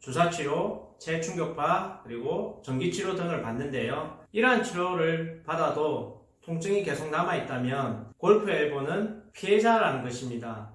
주사치료, 체충격파, 그리고 전기치료 등을 받는데요. 이러한 치료를 받아도 통증이 계속 남아있다면 골프 엘보는 피해자라는 것입니다.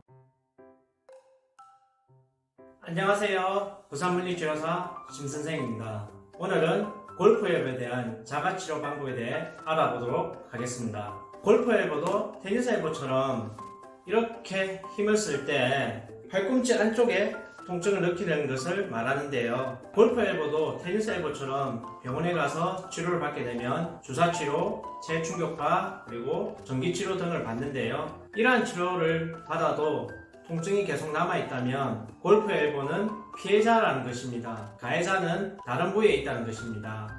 안녕하세요. 부산물리치료사 심선생입니다. 오늘은 골프 엘보에 대한 자가치료 방법에 대해 알아보도록 하겠습니다. 골프 엘보도 테니스 엘보처럼 이렇게 힘을 쓸 때 팔꿈치 안쪽에 통증을 느끼는 것을 말하는데요. 골프 엘보도 테니스 엘보처럼 병원에 가서 치료를 받게 되면 주사 치료, 체충격파, 그리고 전기 치료 등을 받는데요. 이러한 치료를 받아도 통증이 계속 남아있다면 골프 엘보는 피해자라는 것입니다. 가해자는 다른 부위에 있다는 것입니다.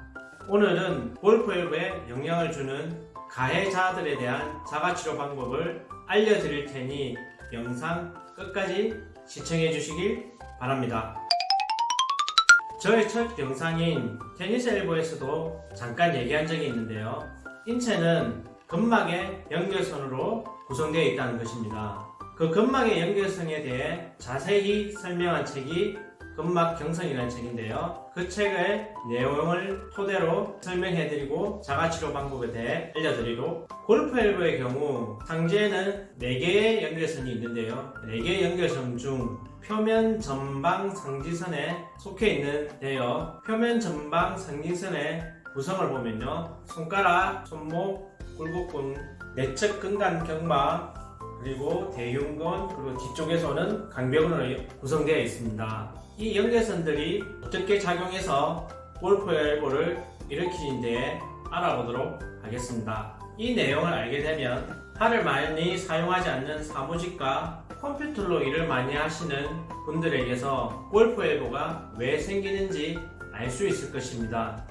오늘은 골프 엘보에 영향을 주는 가해자들에 대한 자가치료 방법을 알려드릴 테니 영상 끝까지 시청해 주시길 바랍니다. 저의 첫 영상인 테니스 엘보에서도 잠깐 얘기한 적이 있는데요. 인체는 근막의 연결선으로 구성되어 있다는 것입니다. 그 근막의 연결성에 대해 자세히 설명한 책이 근막 경성이라는 책인데요. 그 책의 내용을 토대로 설명해드리고 자가치료 방법에 대해 알려드리고 골프 엘보의 경우 상체에는 4개의 연결선이 있는데요. 4개의 연결선 중 표면 전방 상지선에 속해 있는데요. 표면 전방 상지선의 구성을 보면요. 손가락, 손목, 굴곡근, 내측 근간 경막, 그리고 대흉근, 그리고 뒤쪽에서는 강벽으로 구성되어 있습니다. 이 연결선들이 어떻게 작용해서 골프 엘보를 일으키는데 알아보도록 하겠습니다. 이 내용을 알게 되면 팔을 많이 사용하지 않는 사무직과 컴퓨터로 일을 많이 하시는 분들에게서 골프 엘보가 왜 생기는지 알 수 있을 것입니다.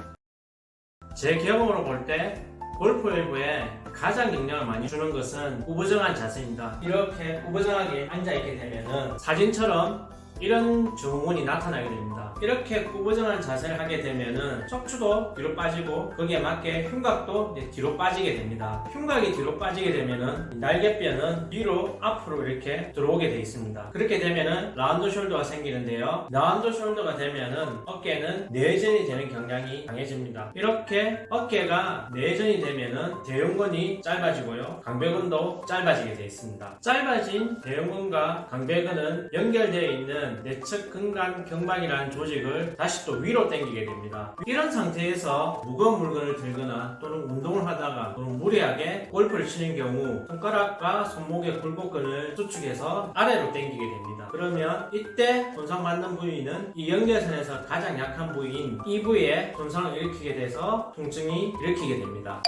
제 경험으로 볼 때 골프 엘보에 가장 영향을 많이 주는 것은 우부정한 자세입니다. 이렇게 우부정하게 앉아있게 되면은 사진처럼 이런 증후군이 나타나게 됩니다. 이렇게 구부정한 자세를 하게 되면은 척추도 뒤로 빠지고 거기에 맞게 흉곽도 뒤로 빠지게 됩니다. 흉곽이 뒤로 빠지게 되면은 날개뼈는 뒤로 앞으로 이렇게 들어오게 되어 있습니다. 그렇게 되면은 라운드 숄더가 생기는데요. 라운드 숄더가 되면은 어깨는 내전이 되는 경향이 강해집니다. 이렇게 어깨가 내전이 되면은 대흉근이 짧아지고요. 강배근도 짧아지게 되어 있습니다. 짧아진 대흉근과 강배근은 연결되어 있는 내측 근간 경막이라는 조직을 다시 또 위로 당기게 됩니다. 이런 상태에서 무거운 물건을 들거나 또는 운동을 하다가 또는 무리하게 골프를 치는 경우 손가락과 손목의 굴곡근을 수축해서 아래로 당기게 됩니다. 그러면 이때 손상받는 부위는 이 연결선에서 가장 약한 부위인 이 부위에 손상을 일으키게 돼서 통증이 일으키게 됩니다.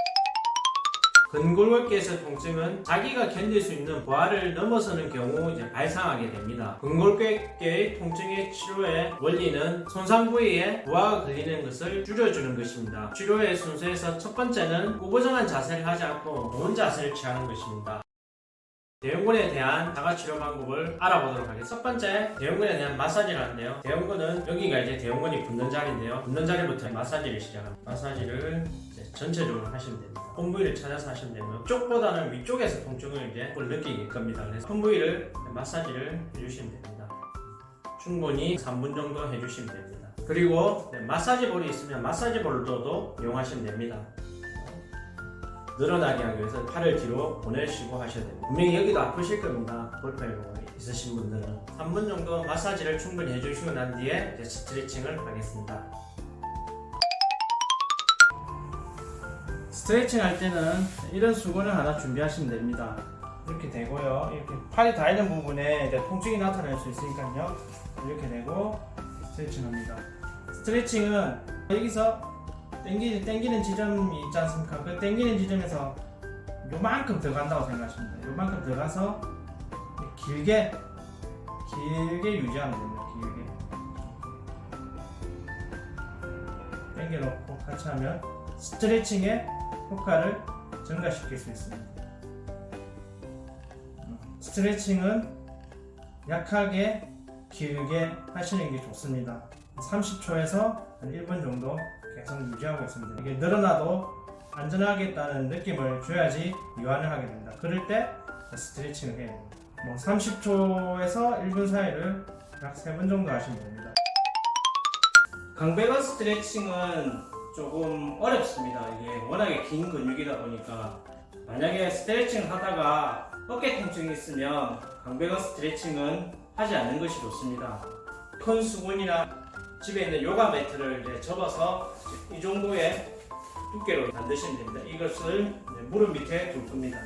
근골격계에서 통증은 자기가 견딜 수 있는 부하를 넘어서는 경우 이제 발생하게 됩니다. 근골격계의 통증의 치료의 원리는 손상 부위에 부하가 걸리는 것을 줄여주는 것입니다. 치료의 순서에서 첫 번째는 구부정한 자세를 하지 않고 좋은 자세를 취하는 것입니다. 대흉근에 대한 자가 치료 방법을 알아보도록 하겠습니다. 첫 번째, 대흉근에 대한 마사지를 하는데요. 대흉근은 여기가 이제 대흉근이 붙는 자리인데요. 붙는 자리부터 마사지를 시작합니다. 마사지를 전체적으로 하시면 됩니다. 폰 부위를 찾아서 하시면 되고요. 쪽보다는 위쪽에서 통증을 이제 느끼게 겁니다. 그래서 폰 부위를 마사지를 해주시면 됩니다. 충분히 3분 정도 해주시면 됩니다. 그리고 네, 마사지 볼이 있으면 마사지 볼도 이용하시면 됩니다. 늘어나게 하기 위해서 팔을 뒤로 보내시고 하셔야 됩니다. 분명히 여기도 아프실 겁니다. 골프가 있으신 분들은 3분 정도 마사지를 충분히 해주시고 난 뒤에 이제 스트레칭을 하겠습니다. 스트레칭 할 때는 이런 수건을 하나 준비하시면 됩니다. 이렇게 되고요. 이렇게 팔이 닿는 부분에 이제 통증이 나타날 수 있으니까요. 이렇게 되고 스트레칭 합니다. 스트레칭은 여기서 땡기, 땡기는 지점이 있지 않습니까? 그 땡기는 지점에서 요만큼 들어간다고 생각하시면 돼요. 요만큼 들어가서 길게 길게 유지하면 됩니다. 길게 땡겨놓고 같이 하면 스트레칭의 효과를 증가시킬 수 있습니다. 음, 스트레칭은 약하게 길게 하시는 게 좋습니다. 30초에서 한 1분 정도 계속 유지하고 있습니다. 이게 늘어나도 안전하겠다는 느낌을 줘야지 이완을 하게 됩니다. 그럴 때 스트레칭을 됩니다. 뭐 30초에서 1분 사이를 약 3분 정도 하시면 됩니다. 강배관 스트레칭은 조금 어렵습니다. 이게 워낙에 긴 근육이다 보니까 만약에 스트레칭 하다가 어깨 통증이 있으면 강배관 스트레칭은 하지 않는 것이 좋습니다. 큰 수건이나 집에 있는 요가 매트를 이제 접어서 이 정도의 두께로 만드시면 됩니다. 이것을 무릎 밑에 둘 겁니다.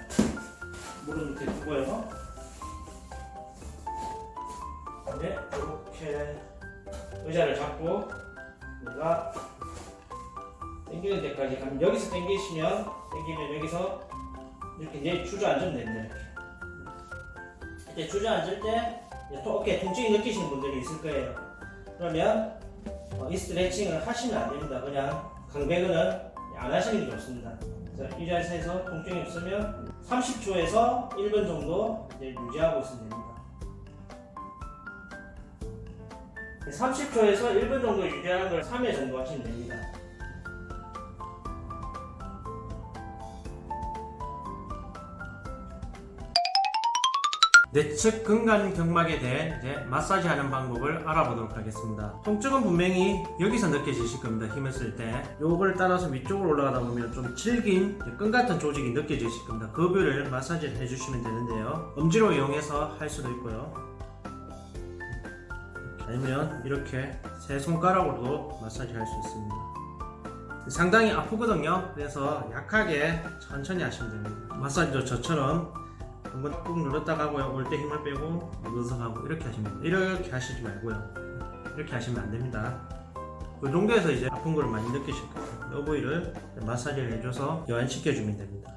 무릎 밑에 두고요. 네, 이렇게 의자를 잡고 내가 당기는 데까지 가면 여기서 당기시면 당기면 여기서 이렇게 이제 주저앉으면 됩니다. 이렇게. 주저앉을 때 어깨 통증이 느끼시는 분들이 있을 거예요. 그러면 어, 이 스트레칭을 하시면 안 됩니다. 그냥 강배근은 안 하시는 게 좋습니다. 그래서 이 자세에서 통증이 없으면 30초에서 1분 정도 유지하고 있으면 됩니다. 30초에서 1분 정도 유지하는 걸 3회 정도 하시면 됩니다. 내측 근간 경막에 대해 이제 마사지 하는 방법을 알아보도록 하겠습니다. 통증은 분명히 여기서 느껴지실 겁니다. 힘을 쓸 때. 요걸 따라서 위쪽으로 올라가다 보면 좀 질긴 끈 같은 조직이 느껴지실 겁니다. 그 부위를 마사지를 해주시면 되는데요. 엄지로 이용해서 할 수도 있고요. 아니면 이렇게 세 손가락으로도 마사지 할 수 있습니다. 상당히 아프거든요. 그래서 약하게 천천히 하시면 됩니다. 마사지도 저처럼 한번 꾹 눌렀다 가고요. 올 때 힘을 빼고 가고 이렇게 하시면 됩니다. 이렇게 하시지 말고요. 이렇게 하시면 안 됩니다. 그 정도에서 이제 아픈 걸 많이 느끼실 거예요. 이 부위를 마사지를 해줘서 여안시켜 주면 됩니다.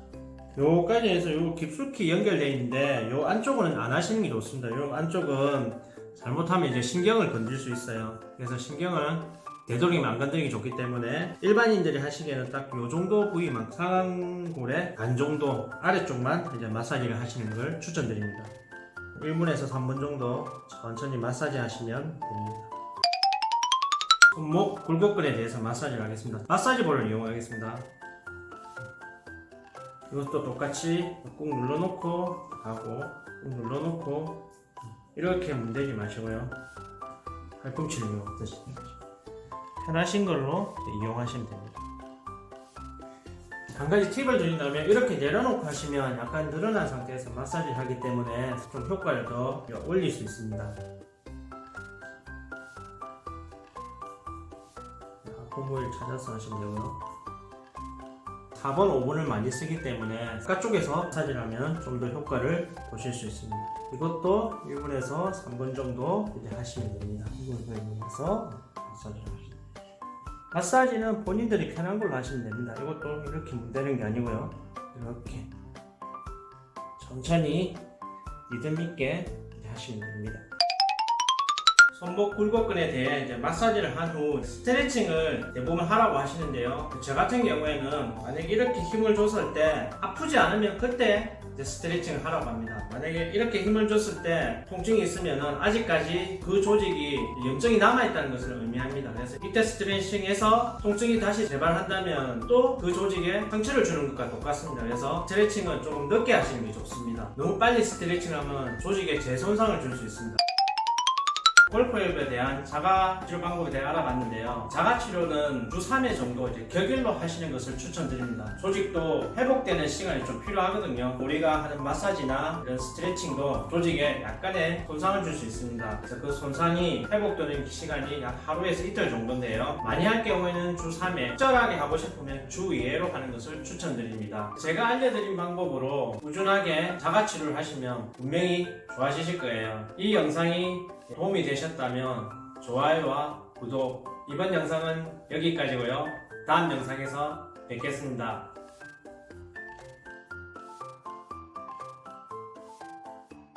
요까지 해서 요 깊숙이 연결되어 있는데 요 안쪽은 안 하시는 게 좋습니다. 요 안쪽은 잘못하면 이제 신경을 건들 수 있어요. 그래서 신경은 되도록이면 안 건드리기 좋기 때문에 일반인들이 하시기에는 딱 요 정도 부위만 상골의 간 정도 아래쪽만 이제 마사지를 하시는 걸 추천드립니다. 1분에서 3분 정도 천천히 마사지 하시면 됩니다. 손목 굴곡근에 대해서 마사지를 하겠습니다. 마사지 볼을 이용하겠습니다. 이것도 똑같이 꾹 눌러놓고 하고 꾹 눌러놓고 이렇게 문대지 마시고요. 팔꿈치를 이용하듯이 편하신 걸로 이용하시면 됩니다. 한 가지 팁을 드린다면 이렇게 내려놓고 하시면 약간 늘어난 상태에서 마사지를 하기 때문에 좀 효과를 더 올릴 수 있습니다. 부위를 찾아서 하시면 되고요. 4번, 5번을 많이 쓰기 때문에 바깥쪽에서 마사지를 하면 좀 더 효과를 보실 수 있습니다. 이것도 1분에서 3분 정도 하시면 됩니다. 1분에서 마사지를 하시면 됩니다. 마사지는 본인들이 편한 걸로 하시면 됩니다. 이것도 이렇게 문대는 게 아니고요. 이렇게 천천히 리듬 있게 하시면 됩니다. 손목 굴곡근에 대해 이제 마사지를 한 후 스트레칭을 대부분 하라고 하시는데요. 저 같은 경우에는 만약에 이렇게 힘을 줬을 때 아프지 않으면 그때 이제 스트레칭을 하라고 합니다. 만약에 이렇게 힘을 줬을 때 통증이 있으면은 아직까지 그 조직이 염증이 남아있다는 것을 의미합니다. 그래서 이때 스트레칭에서 통증이 다시 재발한다면 또 그 조직에 상처를 주는 것과 똑같습니다. 그래서 스트레칭은 조금 늦게 하시는 게 좋습니다. 너무 빨리 스트레칭을 하면 조직에 재손상을 줄 수 있습니다. 골프협에 대한 자가 치료 방법에 대해 알아봤는데요. 자가 치료는 주 3회 정도 이제 격일로 하시는 것을 추천드립니다. 조직도 회복되는 시간이 좀 필요하거든요. 우리가 하는 마사지나 이런 스트레칭도 조직에 약간의 손상을 줄 수 있습니다. 그래서 그 손상이 회복되는 시간이 약 하루에서 이틀 정도인데요. 많이 할 경우에는 주 3회, 적절하게 하고 싶으면 주 2회로 하는 것을 추천드립니다. 제가 알려드린 방법으로 꾸준하게 자가 치료를 하시면 분명히 좋아지실 거예요. 이 영상이 도움이 되셨다면 좋아요와 구독 이번 영상은 여기까지고요. 다음 영상에서 뵙겠습니다